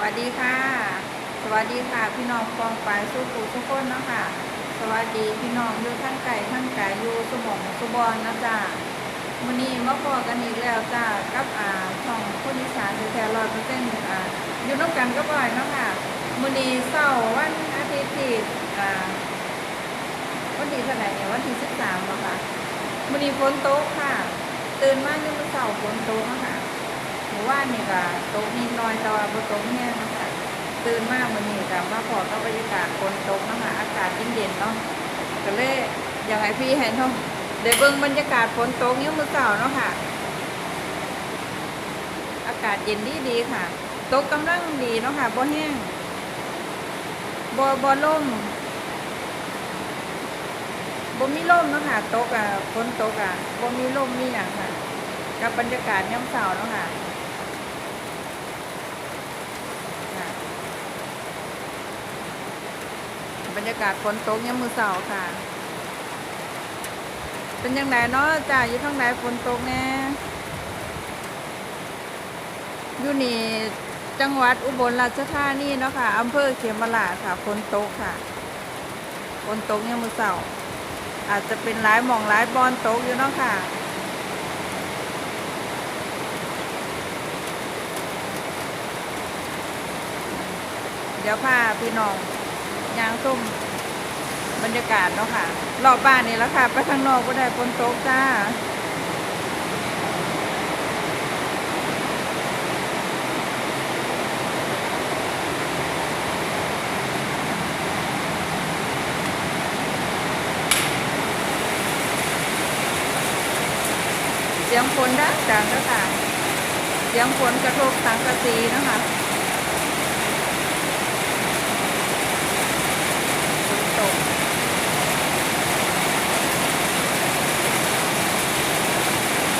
วัสดีค่ะ สวัสดีค่ะ พี่น้องฟองปลายสู้ปูทุกคนเนาะคะสวัสดีพี่น้องอยู่ทั้งไก่ทั้งไก่อยู่สมองสุบอนนะจ๊ะมื้อนี้มาพอกันอีกแล้วจ้ากับอ่าช่องคนอีสานแท้ร้อยเปอร์เซ็นต์อ่าอยู่น้ำกันก็บ่อยเนาะค่ะมื้อนี้เสาร์วันอาทิตย์ที่อ่าวันที่เท่าไหร่เนี่ยวันที่สิบสามแล้วค่ะมื้อนี้ฝนตกค่ะ ตื่นมายังมื้อเสาร์ฝนตกเนาะค่ะ มู่ว่านนี่ก็ตกนิดน่อยแต่ว่าบ่ตกแห้งเนาะคะตื่นมากมื้อนี้ก็มาพอกับบรรยากาศฝนตกนะคะอากาศเย็นๆเนาะก็เลยอยากให้พี่ให้น้องได้เบิ่งบรรยากาศฝนตกยามมื้อเช้าเนาะค่ะ อากาศเย็นดีๆค่ะ ตกกำลังดีเนาะค่ะบ่แห้งบ่บ่ล่มบ่มีลมเนาะค่ะตกอะฝนตกอะบ่มีลมมีหยังค่ะ กับบรรยากาศย่ำเสาเนาะค่ะ บรรยากาศฝนตกย่ำมือเสาค่ะ เป็นยังไงเนาะจ้าอยู่ข้างในฝนตกแน่อยู่นี่จังหวัดอุบลราชธานีเนาะค่ะอำเภอเขมราชค่ะฝนตกค่ะฝนตกย่ำมือเสาอาจจะเป็นหลายหมองหลายบอนตกอยู่เนาะค่ะเดี๋ยวพาพี่น้อง ยางส้มบรรยากาศเนาะค่ะรอบบ้านนี่แล้วค่ะ ไปข้างนอกก็ได้ฝนตกจ้าเสียงฝนดังดังแล้วค่ะเสียงฝนกระทบสังกะสีนะคะ ฝนตก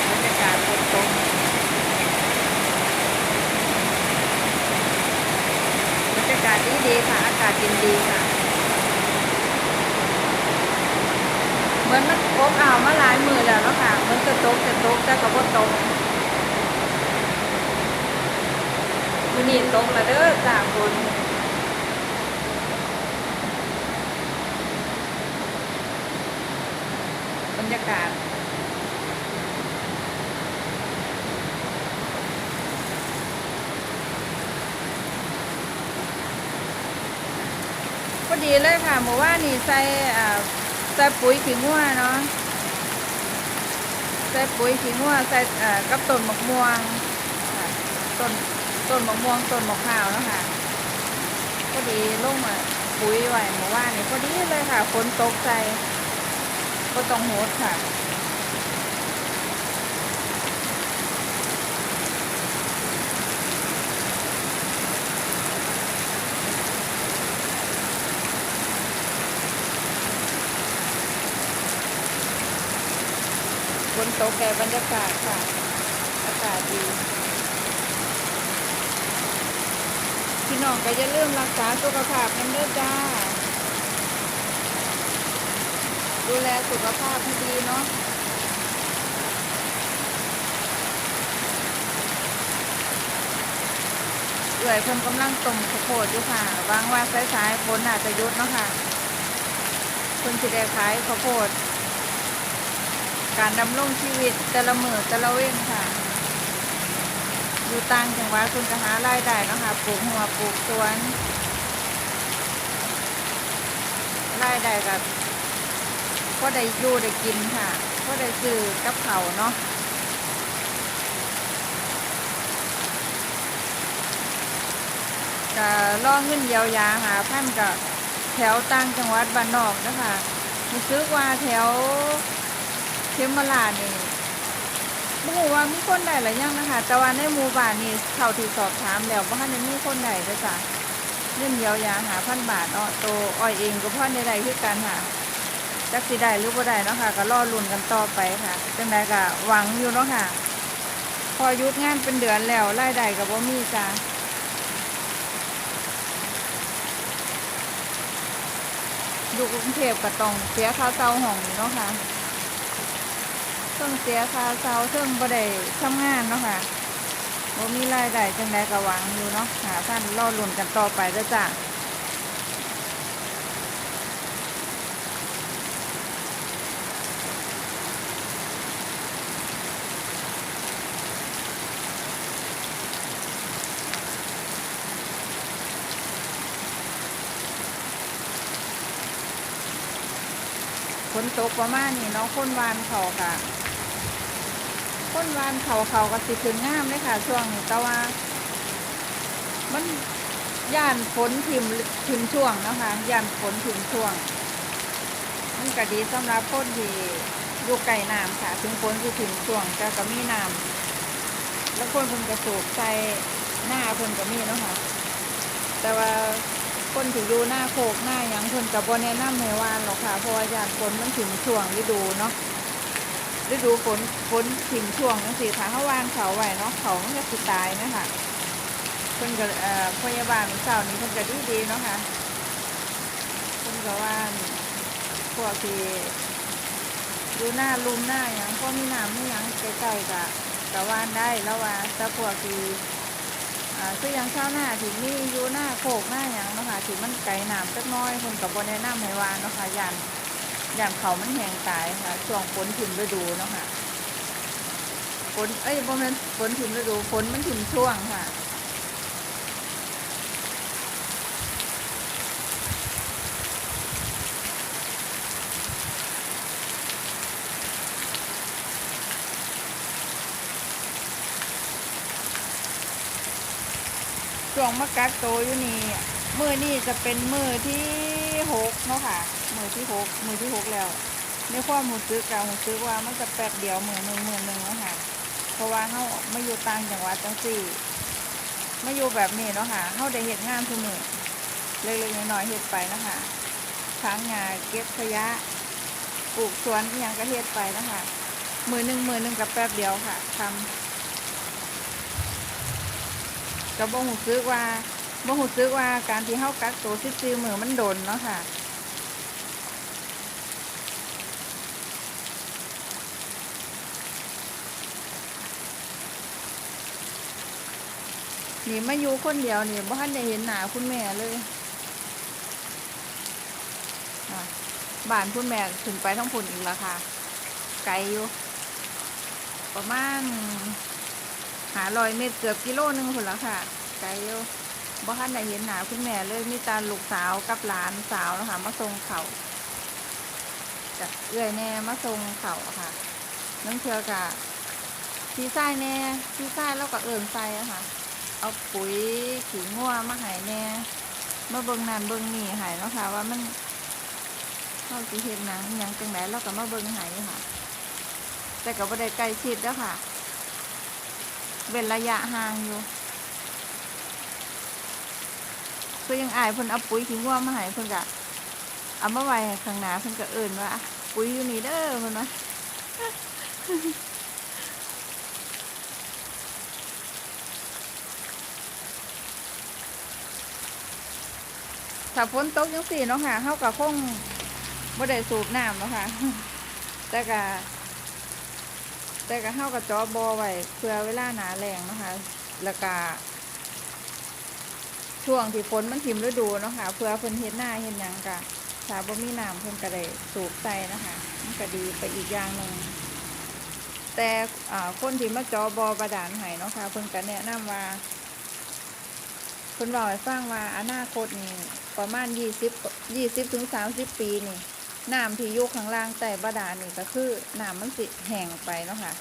บรรยากาศฝนตกบรรยากาศดีดีๆ ค่ะอากาศเย็นดีค่ะ เหมือนมันอบอ้าวมาหลายมือแล้วเนาะค่ะเหมันจะตกจะตกแต่ก็บ่ตกมื้อนี้ตกแล้วเด้อจ้าฝนบรรยากาศ ดีเลยค่ะหมูว่านี่ใส่ใส่ปุ๋ยขี้งัวเนาะใส่ปุ๋ยขี้งัวใส่กับต้นมะม่วงต้นต้นมะม่วงต้นมะพร้าวเนาะค่ะพอดีลงมาปุ๋ยไว้หมูว่านี่พอดีเลยค่ะฝนตกใจก็ต้องโหดค่ะ ตกแก่บรรยากาศค่ะ อากาศดี พี่น้องก็อย่าลืมรักษาสุขภาพกันด้วยจ้า ดูแลสุขภาพให้ดีเนาะเอื่อยเพิ่นกำลังต้มข้าวโพดอยู่ค่ะวางว่าสายๆฝนอาจจะยุดเนาะค่ะเพิ่นสิได้ขายข้าวโพด การดำรงชีวิตแต่ละมือแต่ละเว้นค่ะ อยู่ต่างจังหวัดคุณจะหารายได้นะคะปลูกหัวปลูกสวนรายได้กับก็ได้อยู่ได้กินค่ะก็ได้ซื้อกับเขาเนาะก็ล่อเงินเยียวยาหาพันกับแถวต่างจังหวัดบ้านนอกนะคะรู้สึกว่าแถว ขมราชนี่บ่ฮู้ว่ามีคนใดหรือยังนะคะ แต่ว่าในหมู่บ้านนี่เท่าที่สอบถามแล้วบ่ทันได้มีคนใดเด้อจ้ะเงินเยียวยาหาพันบาทเนาะโตอ้อยเองก็บ่ทันได้ได้คือกันค่ะจักสิได้หรือบ่ได้เนาะค่ะก็รอลุ้นกันต่อไปค่ะจังไดก็หวังอยู่เนาะค่ะ พอยุดงานเป็นเดือนแล้วรายได้ก็บ่มีจ้ะอยู่กรุงเทพก็ต้องเสียค่าเช่าห้องอยู่เนาะค่ะ เพิ่งเสียค่าเช่าเพิ่งบ่ได้ทำงานเนาะค่ะบ่มีรายได้จังใดก็หวังอยู่เนาะหาท่านรอลุ่นกันต่อไปเด้อจ้ะ ฝนตกประมาณนี้เนาะค้นวานเขากะค้นวานเขาเขาก็สิถึงงามเลยค่ะ ช่วงนี้แต่ว่า มันย่านฝนทิมทิมช่วงนะคะย่านฝนทิมช่วง มันก็ดีสำหรับคนที่อยู่ไก่น้ำค่ะ ถึงฝนสิทิมช่วงแต่ก็มีน้ำแล้วคนเพิ่นกระสูบใส่หน้าเพิ่นก็มีเนาะค่ะแต่ว่า คนที่อยู่หน้าโคกหน้าหยังเพิ่นก็บ่แนะนำให้วานหรอกค่ะเพราะว่าย่านฝนมันถึงช่วงฤดูเนาะฤดูฝนฝนถิ่มช่วงจังซี่ค่ะเฮาวานเขาไว้เนาะเขามันก็สิตายนะคะเพิ่นก็เอ่อพยาบาลเช้านี้เพิ่นก็ดีดีๆเนาะค่ะเพิ่นก็ว่านพวกที่อยู่หน้าลุมหน้าหยังพอมีน้ำมีหยังใกล้ๆก็ก็ว่านได้แล้วว่าแต่พวกที่ คืออยังเช้าหน้าที่มีอยู่หน้าโคกหน้าอย่างเนาะค่ะถิ่มันไกลน้ำจักน้อยคนก็บ่แนะนำให้วานเนาะค่ะย่านอย่างเขามันแห้งตายค่ะช่วงฝนถิ่มฤดูเนาะค่ะฝนเอ้ยบ่แม่นฝนถิ่มฤดูฝนมันถิ่มช่วงค่ะ ช่วงมะกักโตอยู่นี่มือนี่จะเป็นมือที่หกเนาะค่ะ มือที่หกมือที่หกแล้วในความหูซึกกับหูซึกว่ามันจะแป๊บเดียวมือหนึ่งมือหนึ่งเนาะค่ะ เพราะว่าเฮาไม่อยู่ต่างจังหวัดจังสี่ไม่อยู่แบบนี้เนาะค่ะเฮาได้เห็นงานทุกมือเล็กๆน้อยๆเฮ็ดไปเนาะคะช้างงาเก็บขยะปลูกสวนอหยังก็เฮ็ดไปเนาะคะมือหนึ่งมือหนึ่งกับแป๊บเดียวค่ะทำ ก็บ่หูซึกว่าบ่หูซึกว่าการที่เฮากักตัว14มื้อมันโดนเนาะค่ะนี่มาอยู่คนเดียวนี่บ่ทันได้เห็นหน้าคุณแม่เลยบ้านคุณแม่ขึ้นไปทั้งพุ่นอีกแล้วค่ะ ไกลอยู่ ประมาณ หาร้อยเมตรเกือบกิโลหนึงพุ่นล้วค่ะ ไกลอยู่บ่ทันได้เห็นหนาคุณแม่เลยมีตาลูกสาวกับหลานสาวนะคะมาส่งเขาจะเอื้อยแน่มาส่งเข่าค่ะนั่นเชือกะพี่ไส้แน่พี่ไส้แล้วก็เอิ่นใส่อะค่ะ เอาปุ๋ยขี้งัวมาให้แน่มาเบิ่งนันเบิ่งนี่ให้เนาะค่ะ ว่ามันเข้าสิเฮ็ดหนังยังจังไดแล้วก็มาเบิ่งให้ค่ะ แต่ก็บ่ได้ใกล้ชิดแล้วค่ะ เว้นระยะห่างอยู่คือยังอายเพิ่นเอาปุ๋ยขี้งัวมาให้เพิ่นก็เอามาไว้ข้างหน้าเพิ่นก็เอิ้นว่าปุ๋ยอยู่นี่เด้อเพิ่นว่าถ้าฝนตกจังซี่เนาะค่ะเฮาก็คงบ่ได้สูบน้ำเนาะค่ะแต่ก็ แต่ก็เฮาก็เจาะบ่อไว้เพื่อเวลาหนาแล้งนะคะแล้วก็ช่วงที่ฝนมันถิ่มฤดูเนาะค่ะเพื่อเพิ่นเฮ็ดหน้าเฮ็ดหยังกะถ้าบ่มีน้ำเพิ่นก็ได้สูบใส่นะคะมันก็ดีไปอีกอย่างหนึ่งแต่คนที่มาจาะบ่อบาดาลให้เนาะค่ะเพิ่นก็แนะนำว่าเพิ่นบอกให้ฟังว่าอนาคตนี่ประมาณ20 20ถึง30ปีนี่ น้ำที่อยู่ข้างล่างใต้บาดาลนี่ก็คือน้ำมันสิแห้งไปเนาะค่ะ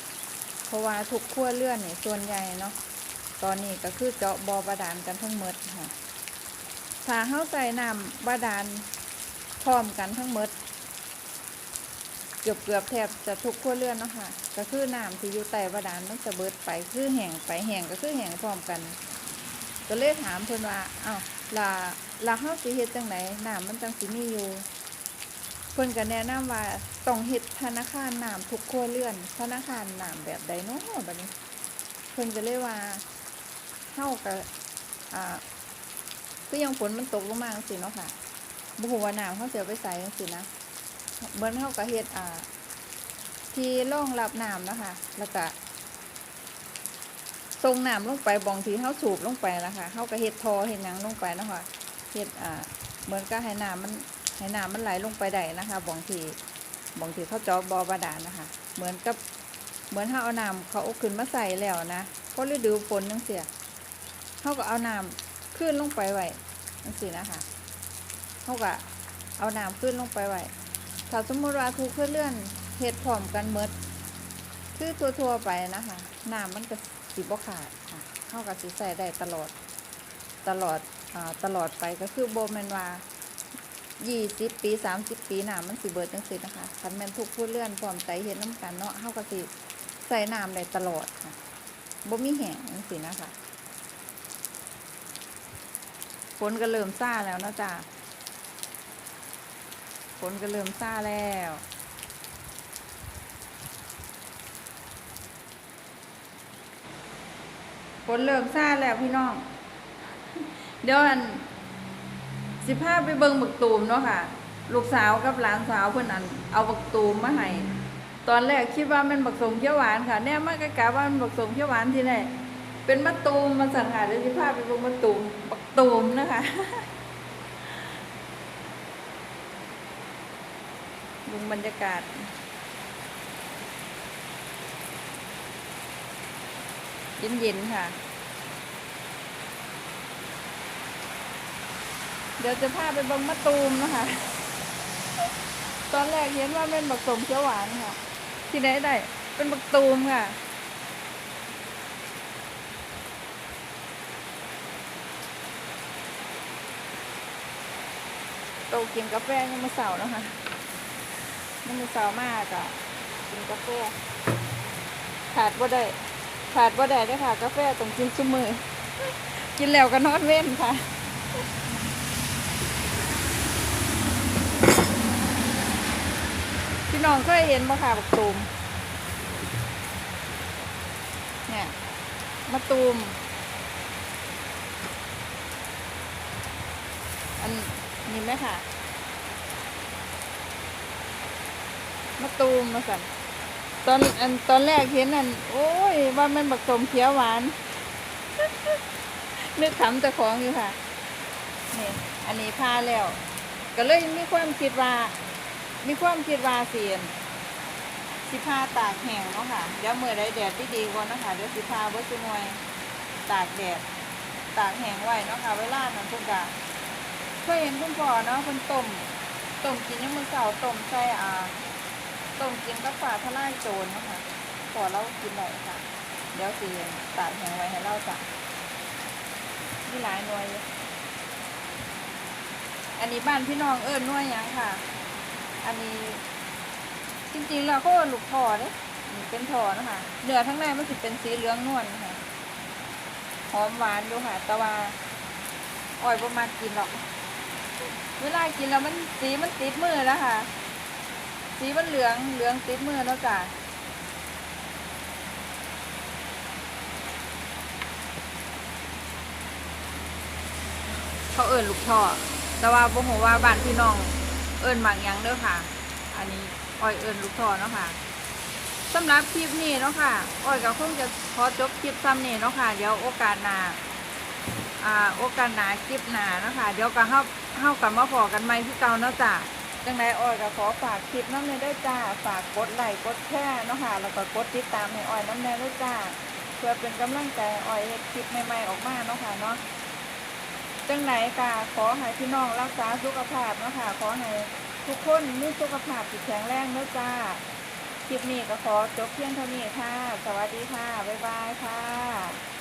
เพราะว่าทุกครัวเรือนนี่ส่วนใหญ่เนาะตอนนี้ก็คือเจาะบ่อบาดาลกันทั้งหมดค่ะถ้าเฮาใส่น้ำบาดาลพร้อมกันทั้งหมด เกือบเกือบแทบจะทุกครัวเรือนเนาะค่ะก็คือน้ำที่อยู่ใต้บาดาลมันจะเบิดไปคือแห้งไปแห้งก็คือแห้งพร้อมกัน ก็เลยถามเพิ่อนว่าอ้าวล่ะล่ะเฮาสิเฮ็ดจังไดน้ำมันจังสิมีอยู่ พิ่นก็แนะนำว่าต้องเฮ็ดธนาคารน้ำทุกครัวเรือน ธนาคารน้ำแบบใดเนาะบัดนี้ เพิ่นก็เลยว่าเฮากับอ่าคือยังฝนมันตกลงมาจังซี่เนาะค่ะบ่ฮู้ว่าน้ำเฮาสิเอาไปใส่จังซี่นะเหมือนเฮาก็เฮ็ดอ่า ที่รองรับน้ำนะคะแล้วก็ทรงน้ำลงไปบองทีเฮาสูบลงไปนะคะเฮาก็เฮ็ดทอเฮ็ดหยังลงไปเนาะคะเฮ็ดอ่าเหมือนกับให้น้ำมัน ให้น้ำมันไหลลงไปได้นะคะบองทีบองทีเขาจาะบ่อบาดาลนะคะ เหมือนกับเหมือนเฮาเอาน้ำเขาขึ้นมาใส่แล้วนะเพราะฤดูฝนจังซี่เฮาก็เอาน้ำขึ้นลงไปไว้จังซี่นะคะเฮาก็เอาน้ำขึ้นลงไปไว้ถ้าสมมุติว่าทุกเครือเลื่อนเฮ็ดพร้อมกันหมดคือทั่วไปนะคะน้ำมันก็สิบ่ขาดค่ะเท่ากับสิใส่ได้ตลอดตลอดอตลอดไปก็คือโบแมนวา 20ปี30ปีหน้ำมันสิเบิดจังซี่นะคะคันแม่นทุกผู้เลื่อนพร้อมใจเฮ็ดน้ำกันเนาะเฮาก็สิใส่น้ำได้ตลอดค่ะบ่มีแห้งจังซี่นะคะฝนก็เริ่มซ่าแล้วนะจ้าฝนก็เริ่มซ่าแล้วฝนเริ่มซาแล้วพี่น้อง เดี๋ยวอัน สิพาไปเบิ่งบักตูมเนาะค่ะ ลูกสาวกับหลานสาวเพิ่อนอันเอาบักตูมมาให้ตอนแรกคิดว่ามันบักสมเขียวหวานค่ะแน่มากกะกะว่ามันบักสมเขียวหวานที่ไหนเป็นมะตูมมาสั่งค่ะเดี๋ยวสิพาไปเบิ่งมะตูมบักตูมนะคะเบิ่งบรรยากาศเย็นๆค่ะ เดี๋ยวจะพาไปบังมะตูมนะคะ ตอนแรกเห็นว่าเป็นบักสมเขียวหวานค่ะ ที่ไหนได้ เป็นบักตูมค่ะ โตกินกาแฟยังมาเสาร์นะคะยังมาเสามากอะกินกาแฟขาดบ่ได้ขาดบ่ได้เด้ค่ะ กาแฟต้องกินซุมือ กินแล้วก็นอนเว้นค่ะ พี่น้องเคยเห็นบ่ค่ะบักตูมเนี่ยมะตูม อันนี้ไหมค่ะมะตูมมาสั่นตอนอันตอนแรกเห็นอัน โอ้ย ว่ามันบักสมเขียวหวานนึกขำเจ้าของอยู่ค่ะนี่อันนี้พาแล้ว ก็เลยมีความคิดว่า มีความคิดว่าเสียนสิพาตากแห้งเนาะค่ะเดี๋ยวมื่อใดแดดที่ดีๆก่อนนะคะเดี๋ยวสิพาเบิร์ตหน่วยตากแดดตากแห้งไว้เนาะค่ะเวลานั้นพวกกะเคยเห็นคุณพ่อเนาะคนต้มต้มกินยังมือเก่าต้มใส่อ่าต้มกินกับฝาทลายโจรนะคะพอเรากินหน่อยค่ะ เดี๋ยวสิตากแห้งไว้ให้เราจ้ะมีหลายหน่วยอันนี้บ้านพี่น้องเอิญหน่วยยังค่ะ อันนี้จริงๆแล้วเขาเอิ้นลูกทอเนี่ยเป็นทอนะคะเนื้อทั้งในมันสิเป็นสีเหลืองนวลนะคะหอมหวานอยู่ค่ะ แต่ว่าอ่อยประมาณกินหรอก เวลากินแล้วมันสีมันติดมือแล้วค่ะ สีมันเหลืองเหลืองติดมือแล้วจ้ะเขาเอิญลูกท่อแต่ว่าบ่ฮู้ว่าบ้านพี่น้อง เอิญหมากยังเด้อค่ะ อันนี้อ้อยเอิญลูกทอเนาะค่ะสำหรับคลิปนี้เนาะค่ะอ้อยก็คงจะขอจบคลิปซ้ำนี้เนาะค่ะ เดี๋ยวโอกาสหน้าอ่าโอกาสหน้าคลิปหน้าเนาะค่ะ เดี๋ยวก็เฮาเฮากลับมาพอกันใหม่ที่เก่าเนาะจ้ะจังไดอ้อยก็ขอฝากคลิปน้ำเนยด้วยจ้า ฝากกดไลค์กดแชร์เนาะค่ะ แล้วก็กดติดตามให้อ้อยน้ำเนยด้วยจ้า เพื่อเป็นกำลังใจอ้อยเฮ็ดคลิปใหม่ๆออกมาเนาะค่ะเนาะ จังไหนกาขอให้พี่น้องรักษาสุขภาพนะคะขอให้ทุกคนมีสุขภาพที่แข็งแรงเนาะจ้าคลิปนี้ก็ขอจบเพียงเท่านี้ค่ะ สวัสดีค่ะ บ๊ายบายค่ะ